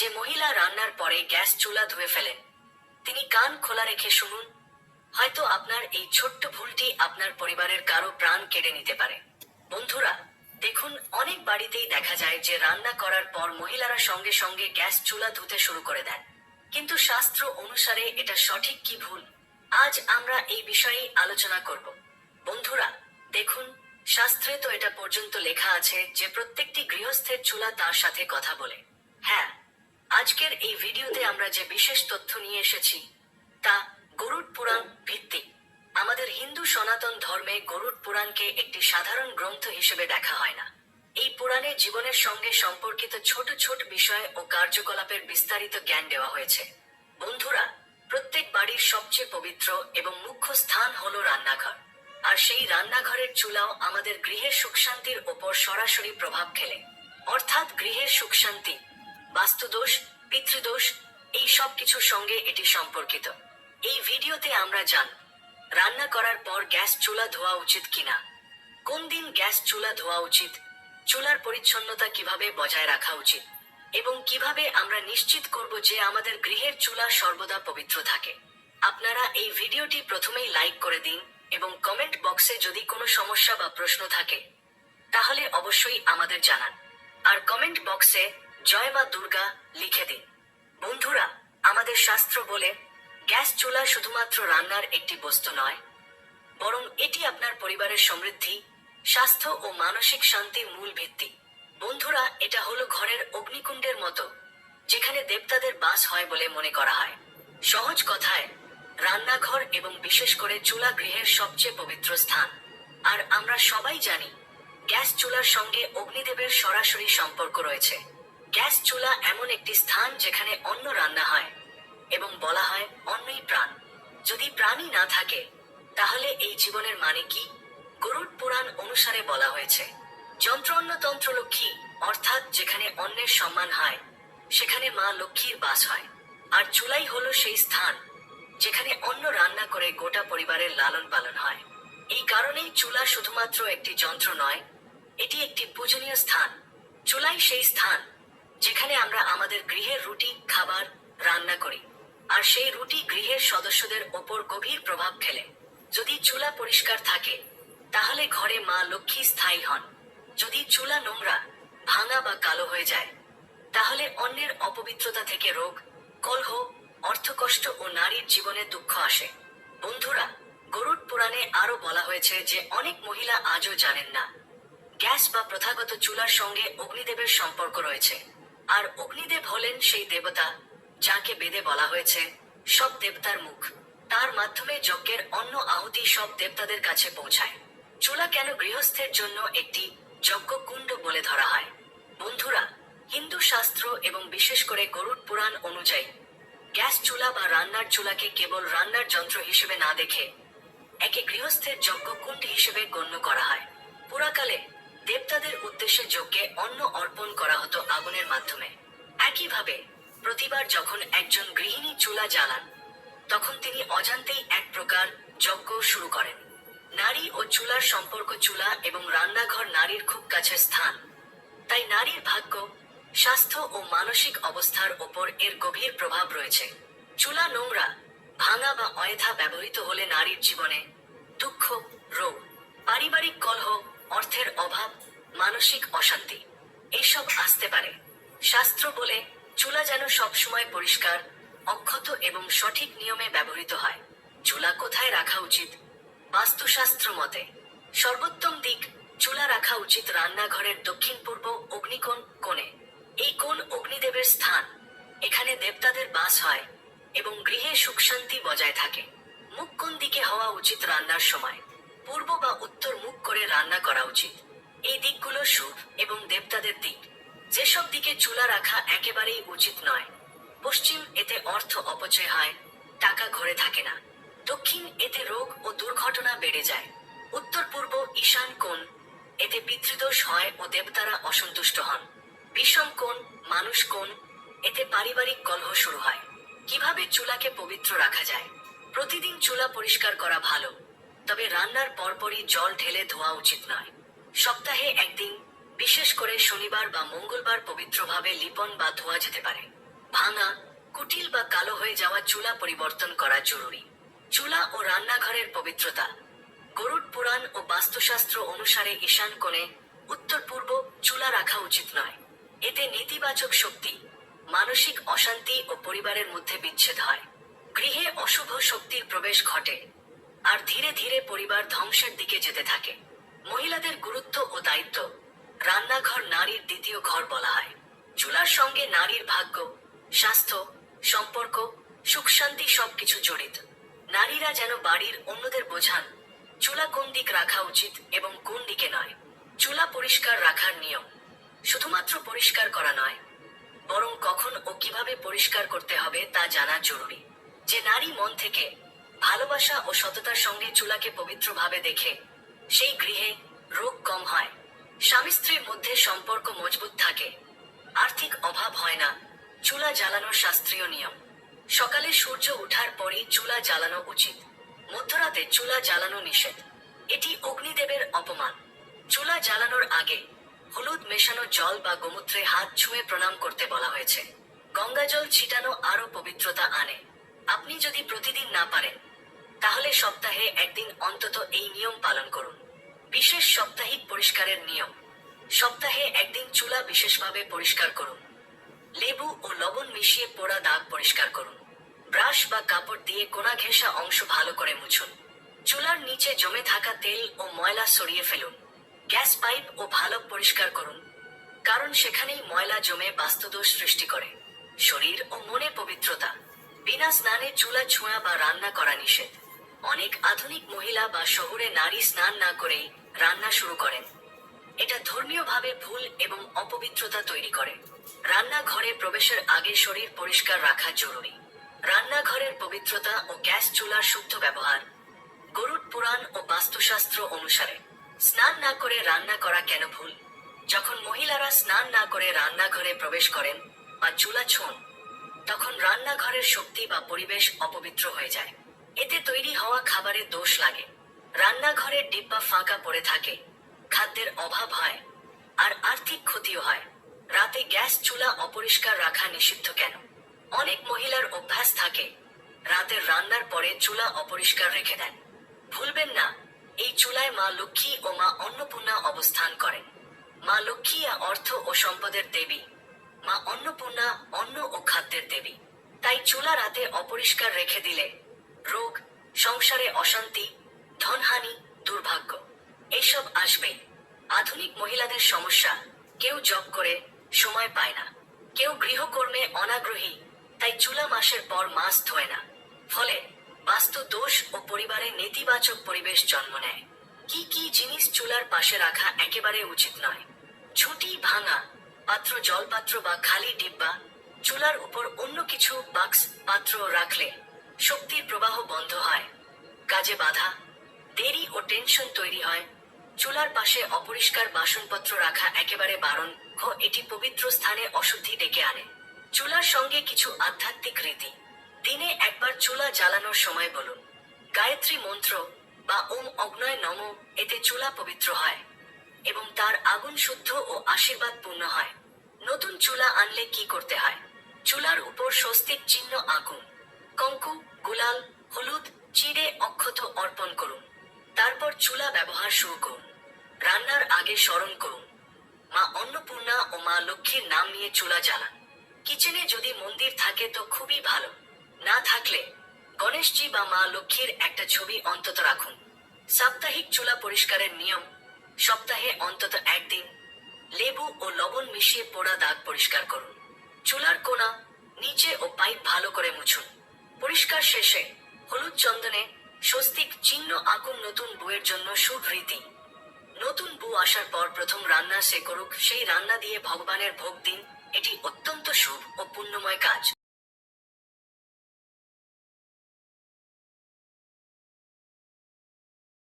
যে মহিলা রান্নার পরে গ্যাস চুলা ধুয়ে ফেলেন, তিনি কান খোলা রেখে শুনুন, হয়তো আপনার এই ছোট্ট ভুলটি আপনার পরিবারের কারও প্রাণ কেড়ে নিতে পারে। বন্ধুরা, দেখুন, অনেক বাড়িতেই দেখা যায় যে রান্না করার পর মহিলারা সঙ্গে সঙ্গে গ্যাস চুলা ধুতে শুরু করে দেন। কিন্তু শাস্ত্র অনুসারে এটা সঠিক কি ভুল? আজ আমরা এই বিষয়েই আলোচনা করব। বন্ধুরা, দেখুন, শাস্ত্রে তো এটা পর্যন্ত লেখা আছে যে প্রত্যেকটি গৃহস্থের চুলা তার সাথে কথা বলে। হ্যাঁ আজকের এই ভিডিওতে আমরা যে বিশেষ তথ্য নিয়ে এসেছি, তা গরুড পুরাণ ভিত্তিক। আমাদের হিন্দু সনাতন ধর্মে গরুড পুরাণকে একটি সাধারণ গ্রন্থ হিসেবে দেখা হয় না। এই পুরাণে জীবনের সঙ্গে সম্পর্কিত ছোট ছোট বিষয় ও কার্যকলাপের বিস্তারিত জ্ঞান দেওয়া হয়েছে। বন্ধুরা, প্রত্যেক বাড়ির সবচেয়ে পবিত্র এবং মুখ্য স্থান হল রান্নাঘর। আর সেই রান্নাঘরের চুলাও আমাদের গৃহের সুখ শান্তির ওপর সরাসরি প্রভাব ফেলে। অর্থাৎ গৃহের সুখ শান্তি বাস্তুদোষ, পিতৃদোষ, এই সব কিছুর সঙ্গে এটি সম্পর্কিত। এই ভিডিওতে আমরা জান, রান্না করার পর গ্যাস চুলা ধোয়া উচিত কিনা? কোন দিন গ্যাস চুলা ধোয়া উচিত? চুলার পরিচ্ছন্নতা কীভাবে বজায় রাখা উচিত? এবং কীভাবে আমরা নিশ্চিত করব যে আমাদের গৃহের চুলা সর্বদা পবিত্র থাকে? আপনারা এই ভিডিওটি প্রথমেই লাইক করে দিন এবং কমেন্ট বক্সে যদি কোনো সমস্যা বা প্রশ্ন থাকে, তাহলে অবশ্যই আমাদের জানান। আর কমেন্ট বক্সে জয় মা দুর্গা লিখে দিন। বন্ধুরা, আমাদের শাস্ত্র বলে, গ্যাস চুলা শুধুমাত্র রান্নার একটি বস্তু নয়, বরং এটি আপনার পরিবারের সমৃদ্ধি, স্বাস্থ্য ও মানসিক শান্তির মূল ভিত্তি। বন্ধুরা, এটা হলো ঘরের অগ্নিকুণ্ডের মতো, যেখানে দেবতাদের বাস হয় বলে মনে করা হয়। সহজ কথায়, রান্নাঘর এবং বিশেষ করে চুলা গৃহের সবচেয়ে পবিত্র স্থান। আর আমরা সবাই জানি, গ্যাস চুলার সঙ্গে অগ্নিদেবের সরাসরি সম্পর্ক রয়েছে। গ্যাস চুলা এমন একটি স্থান যেখানে অন্ন রান্না হয় এবং বলা হয় অন্নই প্রাণ। যদি প্রাণই না থাকে, তাহলে এই জীবনের মানে কি? গরুড পুরাণ অনুসারে বলা হয়েছে, যন্ত্র অন্নতন্ত্র লক্ষ্মী, অর্থাৎ যেখানে অন্নের সম্মান হয়, সেখানে মা লক্ষ্মীর বাস হয়। আর চুলাই হলো সেই স্থান যেখানে অন্ন রান্না করে গোটা পরিবারের লালন পালন হয়। এই কারণেই চুলা শুধুমাত্র একটি যন্ত্র নয়, এটি একটি পূজনীয় স্থান। চুলাই সেই স্থান যেখানে আমরা আমাদের গৃহের রুটি, খাবার, রান্না করি। আর সেই রুটি গৃহের সদস্যদের ওপর গভীর প্রভাব ফেলে। যদি চুলা পরিষ্কার থাকে, তাহলে ঘরে মা লক্ষ্মী স্থায়ী হন। যদি চুলা নোংরা, ভাঙা বা কালো হয়ে যায়, তাহলে অন্যের অপবিত্রতা থেকে রোগ, কলহ, অর্থকষ্ট ও নারীর জীবনে দুঃখ আসে। বন্ধুরা, গরুড পুরাণে আরও বলা হয়েছে যে অনেক মহিলা আজও জানেন না। গ্যাস বা প্রথাগত চুলার সঙ্গে অগ্নিদেবের সম্পর্ক রয়েছে। আর অগ্নিদেব হলেন সেই দেবতা, যাকে বেদে বলা হয়েছে সব দেবতার মুখ। তার মাধ্যমে যজ্ঞের অন্য আহুতি সব দেবতাদের কাছে পৌঁছায়। চুলা কেন গৃহস্থের জন্য একটি যজ্ঞকুণ্ড বলে ধরা হয়? বন্ধুরা, হিন্দু শাস্ত্র এবং বিশেষ করে গরুড পুরাণ অনুযায়ী, গ্যাস চুলা বা রান্নার চুলাকে কেবল রান্নার যন্ত্র হিসেবে না দেখে, একে গৃহস্থের যজ্ঞ যজ্ঞকুণ্ড হিসেবে গণ্য করা হয়। পুরাকালে দেবতাদের উদ্দেশ্যে যজ্ঞে অন্ন অর্পণ করা হতো আগুনের মাধ্যমে। একইভাবে, প্রতিবার যখন একজন গৃহিণী চুলা জ্বালান, তখন তিনি অজান্তেই এক প্রকার যজ্ঞ শুরু করেন। নারী ও চুলার সম্পর্ক চুলা এবং রান্নাঘর নারীর খুব কাছের স্থান। তাই নারীর ভাগ্য, স্বাস্থ্য ও মানসিক অবস্থার ওপর এর গভীর প্রভাব রয়েছে। চুলা নোংরা, ভাঙা বা অয়েথা ব্যবহৃত হলে নারীর জীবনে দুঃখ, রোগ, পারিবারিক কলহ অর্থের অভাব, মানসিক অশান্তি এইসব আসতে পারে। শাস্ত্র বলে, চুলা যেন সবসময় পরিষ্কার, অক্ষত এবং সঠিক নিয়মে ব্যবহৃত হয়। চুলা কোথায় রাখা উচিত? বাস্তুশাস্ত্র মতে, সর্বোত্তম দিক চুলা রাখা উচিত রান্নাঘরের দক্ষিণ পূর্ব অগ্নিকোণ কোণে। এই কোণ অগ্নিদেবের স্থান। এখানে দেবতাদের বাস হয় এবং গৃহে সুখ শান্তি বজায় থাকে। মুখ কোন দিকে হওয়া উচিত রান্নার সময়? পূর্ব বা উত্তর মুখ করে রান্না করা উচিত। এই দিকগুলো শুভ এবং দেবতাদের দিক। যেসব দিকে চুলা রাখা একেবারেই উচিত নয়। পশ্চিম এতে অর্থ অপচয় হয়, টাকা ঘরে থাকে না। দক্ষিণ এতে রোগ ও দুর্ঘটনা বেড়ে যায়। উত্তর পূর্ব ঈশান কোণ, এতে পিতৃদোষ হয় ও দেবতারা অসন্তুষ্ট হন। বিষম কোণ, মানুষ কোণ, এতে পারিবারিক কলহ শুরু হয়। কীভাবে চুলাকে পবিত্র রাখা যায়? প্রতিদিন চুলা পরিষ্কার করা ভালো। তবে রান্নার পরপরই জল ঢেলে ধোয়া উচিত নয়। সপ্তাহে একদিন, বিশেষ করে শনিবার বা মঙ্গলবার পবিত্রভাবে লিপন বা ধোয়া যেতে পারে। ভাঙা, কুটিল বা কালো হয়ে যাওয়া চুলা পরিবর্তন করা জরুরি। চুলা ও রান্নাঘরের পবিত্রতা। গরুড পুরাণ ও বাস্তুশাস্ত্র অনুসারে ঈশান কোণে উত্তর পূর্ব চুলা রাখা উচিত নয়। এতে নেতিবাচক শক্তি, মানসিক অশান্তি ও পরিবারের মধ্যে বিচ্ছেদ হয়। গৃহে অশুভ শক্তির প্রবেশ ঘটে। আর ধীরে ধীরে পরিবার ধ্বংসের দিকে যেতে থাকে। মহিলাদের গুরুত্ব ও দায়িত্ব রান্নাঘর নারীর দ্বিতীয় ঘর বলা হয়। চুলার সঙ্গে নারীর ভাগ্য, স্বাস্থ্য, সম্পর্ক, সুখ শান্তি সবকিছু জড়িত। নারীরা যেন বাড়ির অন্যদের বোঝান, চুলা কোন দিক রাখা উচিত এবং কোন দিকে নয়। চুলা পরিষ্কার রাখার নিয়ম শুধুমাত্র পরিষ্কার করা নয়, বরং কখন ও কীভাবে পরিষ্কার করতে হবে তা জানা জরুরি। যে নারী মন থেকে ভালোবাসা ও সততার সঙ্গে চুলাকে পবিত্রভাবে দেখে। সেই গৃহে রোগ কম হয়। স্বামী স্ত্রীর মধ্যে সম্পর্ক মজবুত থাকে। আর্থিক অভাব হয় না। চুলা জ্বালানোর শাস্ত্রীয় নিয়ম। সকালে সূর্য ওঠার পরই চুলা জ্বালানো উচিত। মধ্যরাতে চুলা জ্বালানো নিষেধ। এটি অগ্নিদেবের অপমান। চুলা জ্বালানোর আগে হলুদ মেশানো জল বা গোমূত্রে হাত ছুঁয়ে প্রণাম করতে বলা হয়েছে। গঙ্গা জল ছিটানো আরও পবিত্রতা আনে। আপনি যদি প্রতিদিন না পারেন তাহলে সপ্তাহে একদিন অন্তত এই নিয়ম পালন করুন। বিশেষ সাপ্তাহিক পরিষ্কারের নিয়ম। সপ্তাহে একদিন চুলা বিশেষভাবে পরিষ্কার করুন। লেবু ও লবণ মিশিয়ে পোড়া দাগ পরিষ্কার করুন। ব্রাশ বা কাপড় দিয়ে কোনা ঘেঁষা অংশ ভালো করে মুছুন। চুলার নিচে জমে থাকা তেল ও ময়লা সরিয়ে ফেলুন। গ্যাস পাইপ ও ভালো পরিষ্কার করুন। কারণ সেখানেই ময়লা জমে বাস্তুদোষ সৃষ্টি করে। শরীর ও মনে পবিত্রতা। বিনা স্নানে চুলা ছোঁয়া বা রান্না করা নিষেধ। অনেক আধুনিক মহিলা বা শহরে নারী স্নান না করেই রান্না শুরু করেন। এটা ধর্মীয়ভাবে ভুল এবং অপবিত্রতা তৈরি করে। রান্নাঘরে প্রবেশের আগে শরীর পরিষ্কার রাখা জরুরি। রান্নাঘরের পবিত্রতা ও গ্যাস চুলার শুদ্ধ ব্যবহার। গরুড পুরাণ ও বাস্তুশাস্ত্র অনুসারে, স্নান না করে রান্না করা কেন ভুল? যখন মহিলারা স্নান না করে রান্নাঘরে প্রবেশ করেন বা চুলা ছোঁন, তখন রান্নাঘরের শক্তি বা পরিবেশ অপবিত্র হয়ে যায়। এতে তৈরি হওয়া খাবারে দোষ লাগে। রান্নাঘরের ডিব্বা ফাঁকা পড়ে থাকে। খাদ্যের অভাব হয় আর আর্থিক ক্ষতিও হয়। রাতে গ্যাস চুলা অপরিষ্কার রাখা নিষিদ্ধ কেন? অনেক মহিলার অভ্যাস থাকে রাতের রান্নার পরে চুলা অপরিষ্কার রেখে দেন। ভুলবেন না, এই চুলায় মা লক্ষ্মী ও মা অন্নপূর্ণা অবস্থান করেন। মা লক্ষ্মী অর্থ ও সম্পদের দেবী। মা অন্নপূর্ণা অন্ন ও খাদ্যের দেবী। তাই চুলা রাতে অপরিষ্কার রেখে দিলে অশান্তি, ধনহানি, দুর্ভাগ্য এইসব আসবেই। আধুনিক মহিলাদের সমস্যা, কেউ জব করে সময় পায় না। কেউ গৃহকর্মে অনাগ্রহী, তাই চুলা মাসের পর মাস ধোয় না। ফলে বাস্তু দোষ ও পরিবারে নেতিবাচক পরিবেশ জন্ম নেয়। কি কি জিনিস চুলার পাশে রাখা একেবারে উচিত নয়। ছুটি ভাঙা, পাত্র জলপাত্র বা খালি ডিব্বা, চুলার উপর অন্য কিছু বাক্স পাত্র রাখলে শক্তির প্রবাহ বন্ধ হয়। কাজে বাধা, দেরি ও টেনশন তৈরি হয়। চুলার পাশে অপরিষ্কার বাসনপত্র রাখা একেবারে বারণ ও এটি পবিত্র স্থানে অশুদ্ধি ডেকে আনে। চুলার সঙ্গে কিছু আধ্যাত্মিক রীতি। দিনে একবার চুলা জ্বালানোর সময় বলুন। গায়ত্রী মন্ত্র বা ওম অগ্নয় নম, এতে চুলা পবিত্র হয় এবং তার আগুন শুদ্ধ ও আশীর্বাদ পূর্ণ হয়। নতুন চুলা আনলে কি করতে হয়? চুলার উপর স্বস্তিক চিহ্ন আগুন কঙ্কু, গুলাল, হলুদ চিড়ে অক্ষত অর্পণ করুন। তারপর চুলা ব্যবহার শুরু করুন। রান্নার আগে স্মরণ করুন। মা অন্নপূর্ণা ও মা লক্ষ্মীর নাম নিয়ে চুলা জ্বালান। কিচেনে যদি মন্দির থাকে তো খুবই ভালো। না থাকলে গণেশজি বা মা লক্ষ্মীর একটা ছবি অন্তত রাখুন। সাপ্তাহিক চুলা পরিষ্কারের নিয়ম, সপ্তাহে অন্তত একদিন। লেবু ও লবণ মিশিয়ে পোড়া দাগ পরিষ্কার করুন। চুলার কোনা নিচে ও পাইপ ভালো করে মুছুন। পরিষ্কার শেষে হলুদ চন্দনে স্বস্তিক চিহ্ন আঁকুন নতুন বউয়ের জন্য শুভ রীতি। নতুন বউ আসার পর প্রথম রান্না সে করুক, সেই রান্না দিয়ে ভগবানের ভোগ দিন, এটি অত্যন্ত শুভ ও পুণ্যময় কাজ।